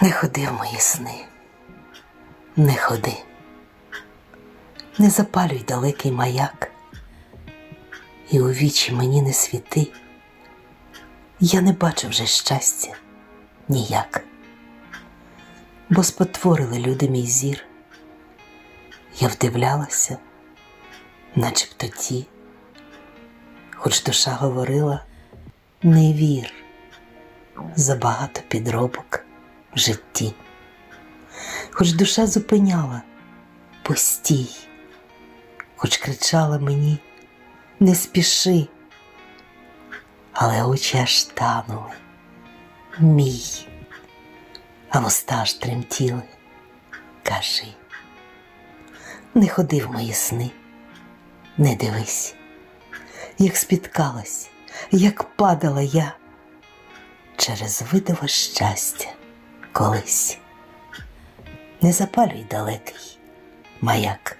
Не ходи в мої сни, не ходи, не запалюй далекий маяк, і у вічі мені не світи, я не бачу вже щастя ніяк, бо спотворили люди мій зір, я вдивлялася, начебто ті, хоч душа говорила, не вір, забагато підробок житті. Хоч душа зупиняла постій, хоч кричала мені не спіши, але очі аж танули, мій, а вуста аж тремтіли, кажи, не ходи в мої сни, не дивись, як спіткалась, як падала я через видове щастя колись. Не запалюй далекий маяк.